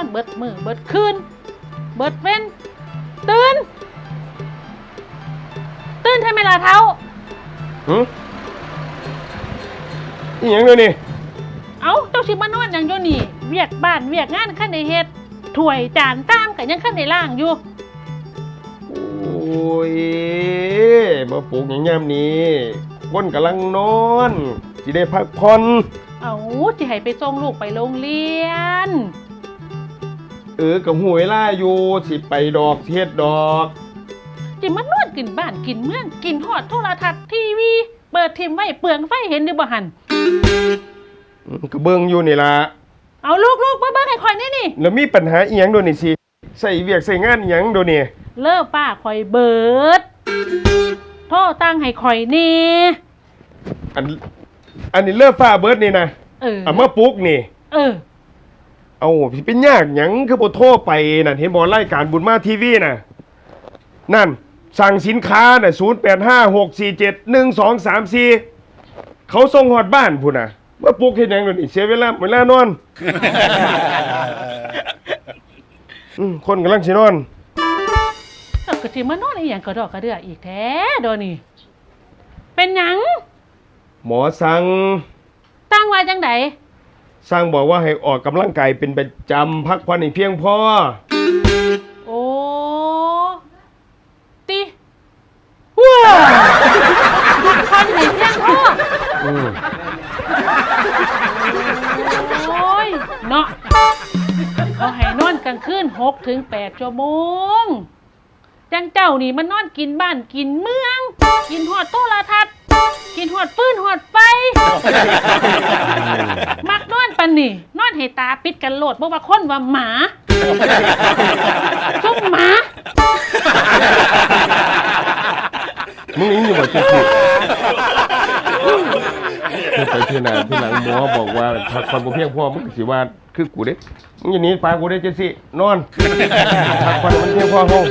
อนเบิดมือเบิดคืน เบิดเว้นตื่น ตื่นใช่ไหมล่ะเท้าหึอีหยังเดี๋ยวนี้เอ้าเจ้าชิมานอนอย่างโยนี่ เวียกบ้านเวียกงานขั้นในเฮ็ดถ้วยจานตามกันยังขั้นในล่างอยู่โอ้ยมาปลูกอย่างยามนี้คนกำลังนอนสิได้พักผ่อน เอาที่ให้ไปส่งลูกไปโรงเรียน เออกับหูเวลาอยู่สิไปดอกเทศดอกจิมานอนกินบ้านกินเมืองกินหอดโทรทัศน์ทีวี เปิดทิมไว้เปลืองไฟเห็นดิบ่หันอืมก็เบิ่งอยู่นี่ล่ะเอาลูกลูกมาเบิ่งให้คอยนี่นี่แล้วมีปัญหาอีหยังโดยวนี่สิใส่เวียกใส่งานอีหยังโดยวนี่เลิกป้าคอยเบิดโทษตั้งให้คอยนี่อัน อันนี้เลิกฟ้าเบิดนี่นะเออเอามาปลุกนี่ เออ เอาสิเป็นยากหยังคือบ่โทรไปนั่นเห็นบ่รายการบุญมาทีวีน่ะ นั่น สั่งสินค้าน่ะ0856471234 เขาส่งฮอดบ้านพุ่นน่ะมาปลุกเฮ็ดหยังโดยวนี่เสียเวลาเวลานอน อืมคนกำลังสินอน เอากระจิมานอนอีหยังกระดอกกระเดืออีกแท้โดยวนี่เป็นหยัง หมอสั่งตั้งไว้จังไดสร้างบอกว่าให้ออกกำลังกายเป็นประจำพักผ่อนให้เพียงพอ โอ้ติว้าพันไหนเพียงพ่ออืมโอ้ยเนาะเขาให้นอนกลางคืนหกถึงแปดชั่วโมง จังเจ้านี่มันนอนกินบ้านกินเมือง กินหอดโต๊ะลาทัด กินหอดฟืนหอดไฟ มักนอนปันนี่นอนให้ตาปิดกันโหลดบ่ว่าคนว่าหมาซุ่มหมา มึงอิงอยู่บ่เจ๊สิเธอไปเที่ยวนาที่หลังหมอบอกว่าพักผ่อนบ่เพียงพอมึงก็สิว่าคือกูเด้มึงอย่าหนีฟ้ากูเด้เจ๊สินอนพักผ่อนให้มันเพียงพอห้อง